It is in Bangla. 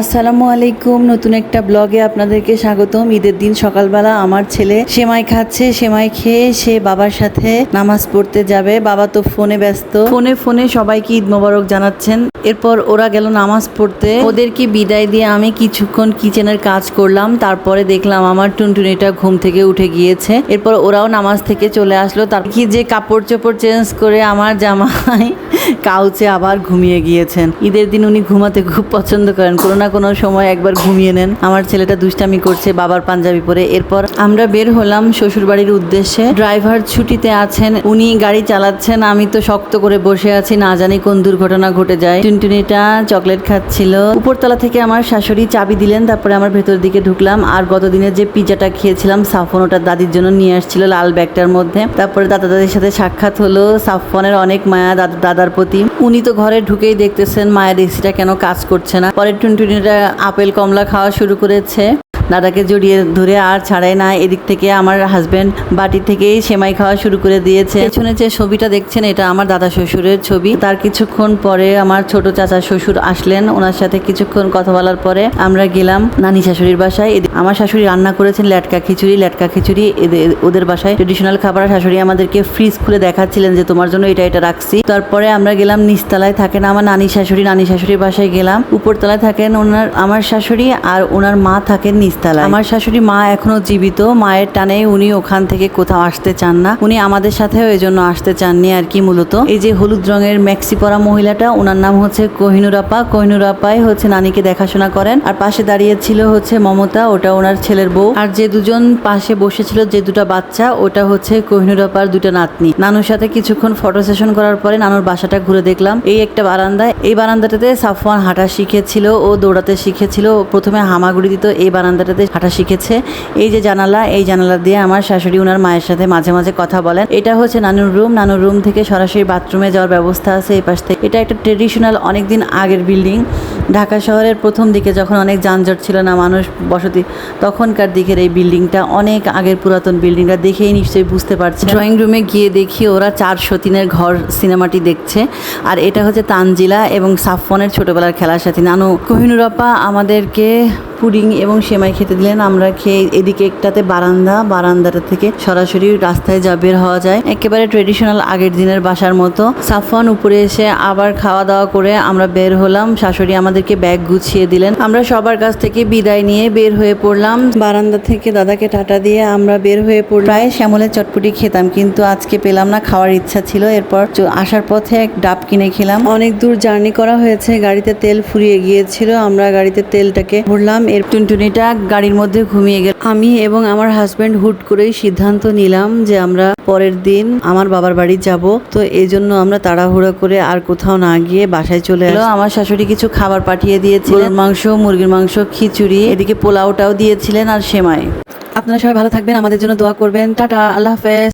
আসসালামু আলাইকুম। নতুন একটা ব্লগে আপনাদেরকে স্বাগতম। ঈদের দিন সকালবেলা আমার ছেলে সেমাই খাচ্ছে, সেমাই খেয়ে সে বাবার সাথে নামাজ পড়তে যাবে। বাবা তো ফোনে ব্যস্ত। ফোনে ফোনে সবাইকে ঈদ মোবারক জানাচ্ছেন। এরপর ওরা গেল নামাজ পড়তে। ওদেরকে বিদায় দিয়ে আমি কিছুক্ষণ কিচেনের কাজ করলাম। তারপরে দেখলাম আমার টুনটুনিটা ঘুম থেকে উঠে গিয়েছে। এরপর ওরাও নামাজ থেকে চলে আসলো। তার কি যে কাপড় চোপড় চেঞ্জ করে আমার জামাই কাউচে আবার ঘুমিয়ে গিয়েছেন। ঈদের দিন উনি ঘুমাতে খুব পছন্দ করেন। কোনো না কোনো সময় একবার ঘুমিয়ে নেন। আমার ছেলেটা দুষ্টামি করছে, বাবার পাঞ্জাবি পরে। এরপর আমরা বের হলাম শ্বশুর বাড়ির উদ্দেশ্যে। ড্রাইভার ছুটিতে আছেন, উনি গাড়ি চালাচ্ছেন, আমি তো শক্ত করে বসে আছি, না জানি কোন দুর্ঘটনা ঘটে যায়। টুনটুনিটা চকলেট খাচ্ছিল। উপরতলা থেকে আমার শাশুড়ি চাবি দিলেন, তারপরে আমার ভেতর দিকে ঢুকলাম। আর গতদিনের যে পিজাটা খেয়েছিলাম সাফন ওটা দাদির জন্য নিয়ে আসছিল লাল ব্যাগটার মধ্যে। তারপরে দাদা দাদির সাথে সাক্ষাৎ হলো সাফনের অনেক মায়া দাদা, দাদার প্রতি। উনি তো ঘরে ঢুকেই দেখতেছেন, মায়ের এসিটা কেন কাজ করছে না। পরে টুনটুনিটা আপেল, কমলা খাওয়া শুরু করেছে। দাদাকে জড়িয়ে ধরে আর ছাড়াই না, এদিক থেকে আমার হাজব্যান্ড বাটি থেকেই সেমাই খাওয়া শুরু করে দিয়েছে। পেছনে যে ছবিটা দেখছেন, এটা আমার দাদা শ্বশুরের ছবি। তার কিছুক্ষণ পরে আমার ছোট চাচা শ্বশুর আসলেন। ওনার সাথে কিছুক্ষণ কথা বলার পরে আমরা গেলাম নানি শাশুড়ির বাসায়। আমার শাশুড়ি রান্না করেছেন ল্যাটকা খিচুড়ি ল্যাটকা খিচুড়ি। ওদের বাসায় ট্রেডিশনাল খাবার। শাশুড়ি আমাদেরকে ফ্রিজ খুলে দেখাচ্ছিলেন যে, তোমার জন্য এটা এটা রাখছি। তারপরে আমরা গেলাম নিচতলায় থাকেন আমার নানি শাশুড়ি। নানি শাশুড়ির বাসায় গেলাম। উপরতলায় থাকেন ওনার আমার শাশুড়ি আর ওনার মা থাকেন নিচতলায় আমার শাশুড়ি মা এখনও জীবিত। মায়ের টানে উনি ওখান থেকে কোথাও আসতে চান না। উনি আমাদের সাথেও এই জন্য আসতে চাননি আর কি মূলত। এই যে হলুদ রঙের ম্যাক্সি পরা মহিলাটা, ওনার নাম হচ্ছে কোহিনুর আপা কোহিনুর আপাই হচ্ছে নানিকে দেখাশোনা করেন। আর পাশে দাঁড়িয়ে ছিল হচ্ছে মমতা, ওটা ওনার ছেলের বউ। আর যে দুজন পাশে বসেছিল, যে দুটো বাচ্চা, ওটা হচ্ছে কোহিনুর আপার দুটো নাতনি। নানুর সাথে কিছুক্ষণ ফটো সেশন করার পরে নানুর বাসাটা ঘুরে দেখলাম। এই একটা বারান্দা এই বারান্দাটাতে সাফওয়ান হাঁটা শিখেছিল ও দৌড়াতে শিখেছিল। প্রথমে হামাগুড়ি দিত, এই বারান্দাটাতে হাঁটা শিখেছে। এই যে জানালা, এই জানালা দিয়ে আমার শাশুড়ি ওনার মায়ের সাথে মাঝে মাঝে কথা বলেন। এটা হচ্ছে নানুর রুম। নানুর রুম থেকে সরাসরি বাথরুমে যাওয়ার ব্যবস্থা আছে এই পাশ থেকে। এটা একটা ট্রেডিশনাল অনেকদিন আগের বিল্ডিং। ঢাকা শহরের প্রথম দিকে যখন অনেক যানজট ছিল না মানুষ বসতি, তখনকার দিকের এই বিল্ডিংটা অনেক আগের পুরাতন বিল্ডিংটা দেখেই নিশ্চয়ই বুঝতে পারছে ড্রয়িং রুমে গিয়ে দেখি ওরা চার সতীনের ঘর সিনেমাটি দেখছে। আর এটা হচ্ছে তানজিলা এবং সাফনের ছোটবেলার খেলার সাথে। নানু কোহিনুরপা আমাদেরকে পুডিং এবং সেমাই খেতে দিলেন আমরা খেয়ে এদিকে একটাতে বারান্দা, বারান্দাটা থেকে সরাসরি রাস্তায় যা বের হওয়া যায়। একেবারে ট্রেডিশনাল আগের দিনের বাসার মতো। সাফওয়ান উপরে এসে আবার খাওয়া দাওয়া করে আমরা বের হলাম। শাশুড়ি আমাদেরকে ব্যাগ গুছিয়ে দিলেন। আমরা সবার কাছ থেকে বিদায় নিয়ে বের হয়ে পড়লাম। বারান্দা থেকে দাদাকে টাটা দিয়ে আমরা বের হয়ে পড়লাম প্রায় শ্যামলের চটপটি খেতাম, কিন্তু আজকে পেলাম না, খাওয়ার ইচ্ছা ছিল। এরপর আসার পথে এক ডাব কিনে খেলাম। অনেক দূর জার্নি করা হয়েছে। গাড়িতে তেল ফুরিয়ে গিয়েছিল। আমরা গাড়িতে তেলটাকে ভরলাম। এর টুনটুনিটা গাড়ির মধ্যে ঘুমিয়ে গেল। আমি এবং আমার হাজবেন্ড হুট করেই সিদ্ধান্ত নিলাম যে আমরা পরের দিন আমার বাবার বাড়ি যাব। তো এই জন্য আমরা তাড়াহুড়ো করে আর কোথাও না গিয়ে বাসায় চলে এলো আমার শাশুড়ি কিছু খাবার পাঠিয়ে দিয়েছিলেন। মাংস মুরগির মাংস খিচুড়ি এদিকে পোলাওটাও দিয়েছিলেন আর সেমাই। আপনারা সবাই ভালো থাকবেন আমাদের জন্য দোয়া করবেন। টাটা আল্লাহ হাফেজ।